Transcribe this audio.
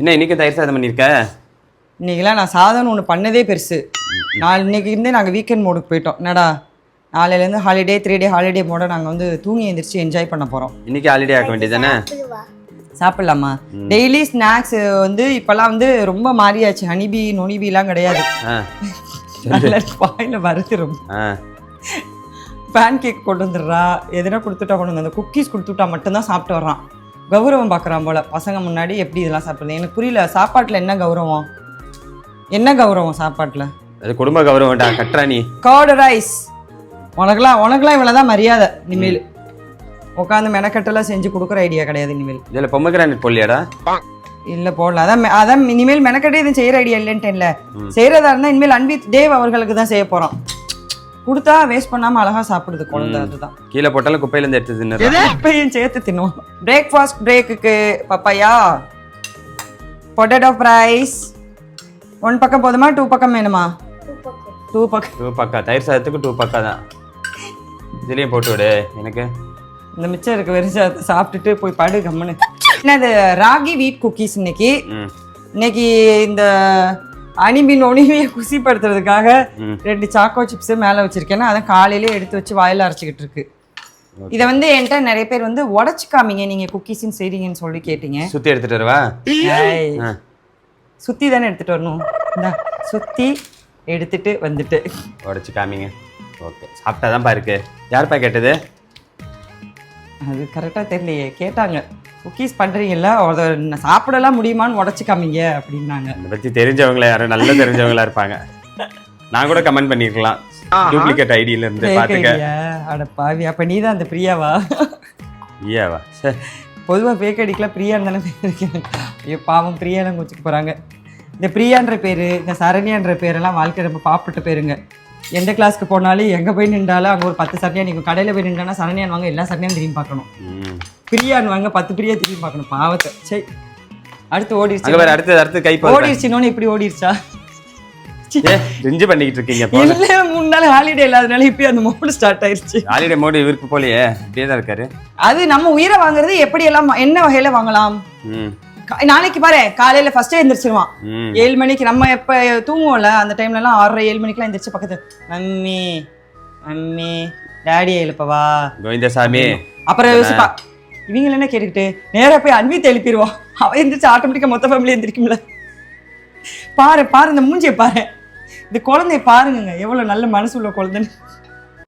என்ன இன்னைக்கு தயிர் சாதம் பண்ணியிருக்க இன்னைக்கெல்லாம் நான் சாதனம் ஒன்று பண்ணதே பெருசு. நாள் இன்னைக்கு இருந்தே நாங்கள் வீக்கெண்ட் மோடுக்கு போயிட்டோம். என்னடா நாளையிலேருந்து ஹாலிடே த்ரீ டே ஹாலிடே மோட நாங்கள் வந்து தூங்கி எந்திரிச்சு என்ஜாய் பண்ண போகிறோம் இன்னைக்கு ஹாலிடே ஆக்க வேண்டியதானே சாப்பிடலாமா? டெய்லி ஸ்நாக்ஸ் வந்து இப்போல்லாம் வந்து ரொம்ப மாறியாச்சு. ஹனிபி நொனிபிலாம் கிடையாது. வாயில் வருது ரொம்ப ஆ. பேன் கேக் கொண்டு வந்துடுறா. எதுனா கொடுத்துட்டா கொண்டு வந்து அந்த குக்கீஸ் கொடுத்துட்டா மட்டும்தான் சாப்பிட்டு வர்றான். கௌரவம் பார்க்குறான் போல. பசங்க முன்னாடி எப்படி இதெல்லாம் சாப்பிடுறது? எனக்கு புரியல சாப்பாட்டில் என்ன கௌரவம்? என்ன கௌரவம் சாப்பாட்டில்? அது குடும்ப கௌரவம்டா நீ. Curd rice. உனக்குலாம் உனக்குலாம் இவ்வளோ தான் மரியாதை இனிமேல். உட்காந்து மெனக்கட்டெல்லாம் செஞ்சு கொடுக்குற ஐடியா கிடையாது இனிமேல். இதில் பொம்மக்ரானட் போடலையாடா? இல்லை போடல. அதான் அதான் இனிமேல் மெனக்கட்டே எதுவும் செய்கிற ஐடியா இல்லைன்ட்டேன்ல. செய்கிறதா இருந்தால் இனிமேல் அன்வித் தேவ் அவர்களுக்கு தான் செய்ய போகிறோம் கொடுத்தா வேஸ்ட் பண்ணாமல் அழகாக சாப்பிடுது குழந்தை அதுதான். கீழே போட்டாலும் குப்பையிலேருந்து எடுத்து தின்னு இப்பயும் சேர்த்து தின்னுவோம். பிரேக்ஃபாஸ்ட் பிரேக்குக்கு பப்பாயா பொட்டேட்டோ ஃப்ரைஸ் ஒன் பக்கம் போதுமா? டூ பக்கம் வேணுமா? டூ பக்கம். டூ பக்கா? தயிர் சாதத்துக்கு டூ பக்கா தான். இதுலேயும் போட்டு விடு எனக்கு. இந்த மிச்சம் இருக்க வெறும் சாப்பிட்டுட்டு போய் படு கம்முன்னு என்னது ராகி வீட் குக்கீஸ் இன்னைக்கு. ம். இன்னைக்கு இந்த அனிமின் ஒனிமையை குசிப்படுத்துறதுக்காக. ரெண்டு சாக்கோ சிப்ஸ் மேலே வச்சிருக்கேன்னா அதை காலையிலே எடுத்து வச்சு வாயில அரைச்சிக்கிட்டு இருக்கு. இதை வந்து என்கிட்ட நிறைய பேர் வந்து உடச்சு காமிங்க. நீங்க குக்கீஸ்ன்னு செய்றீங்கன்னு சொல்லி கேட்டீங்க. சுற்றி எடுத்துட்டு வரவா? ஏய், ஆ. சுத்தி தானே எடுத்துட்டு வரணும். சுத்தி எடுத்துட்டு வந்துட்டு. உடச்சி காமிங்க. ஓகே. சாப்பிட்டா தான்ப்பா இருக்கு. யாருப்பா கேட்டது? அது கரெக்டாக தெரியலையே. கேட்டாங்க. குக்கீஸ் பண்றீங்கல்ல அதை நான் சாப்பிடலாம் முடியுமான்னு உடச்சு காமிங்க அப்படின்னாங்க. அதை பற்றி தெரிஞ்சவங்கள யாரும் நல்ல தெரிஞ்சவங்களா இருப்பாங்க. நான் கூட கமெண்ட் பண்ணிருக்கலாம். டூப்ளிகேட் ஐடியில இருந்து பேக்கடியா அட பாவி அப்ப நீ தான் அந்த பிரியாவா? சே. பொதுவாக பேக்கடிக்கெலாம் பிரியான்னு தானே பேர் வைக்கிறாங்க ஐயோ பாவம் பிரியாலாம் குச்சிக்க போகிறாங்க இந்த பிரியான்ற பேர் இந்த சரண்யான்ற பேரெல்லாம் வாழ்க்கை ரொம்ப பாப்பட்ட பேருங்க. எந்த கிளாஸ்க்கு போனாலும் எங்கே போய் நின்றாலும் அங்கே ஒரு பத்து சரணியா நீங்கள் கடையில் போய் நின்றானா சரணியான் வாங்க எல்லா சரணியும் திரும்பி பார்க்கணும். பிரியான்னு வாங்க பத்து பிரியா திரும்பி பார்க்கணும் பாவத்தை. சரி அடுத்து ஓடிடுச்சு வேற அடுத்து அடுத்து கை போடுறேன் ஓடிடுச்சுனோன்னு இப்படி ஓடிடுச்சா ஏ ரிஞ்சு பண்ணிக்கிட்டு இருக்கீங்க இல்லை மூணு நாள் ஹாலிடே இல்லாதனால இப்பயும் அந்த மோடு ஸ்டார்ட் ஆயிடுச்சு ஹாலிடே மோடு இவருக்கு போலையே இப்படியே தான் இருக்காரு. அது நம்ம உயிரை வாங்குறது எப்படி எல்லாம் என்ன வகையில வாங்கலாம்? நாளைக்கு பாரு காலையில ஃபர்ஸ்டே எந்திரிச்சிருவான். ஏழு மணிக்கு நம்ம எப்ப தூங்குவோம்ல அந்த டைம்ல எல்லாம் ஆறரை ஏழு மணிக்கெல்லாம் எந்திரிச்சு பக்கத்து மம்மி மம்மி டேடி எழுப்பவா? கோவிந்தசாமி. அப்புறம் யோசிப்பா இவங்க என்ன கேட்டுக்கிட்டு? நேரா போய் அன்வித் எழுப்பிடுவோம் அவ எந்திரிச்சு ஆட்டோமேட்டிக்காக மொத்த ஃபேமிலி எந்திரிக்கும்ல. பாரு பாரு இந்த மூஞ்சியை பாரு. இந்த குழந்தைய பாருங்க எவ்வளவு நல்ல மனசு உள்ள குழந்தைன்னு.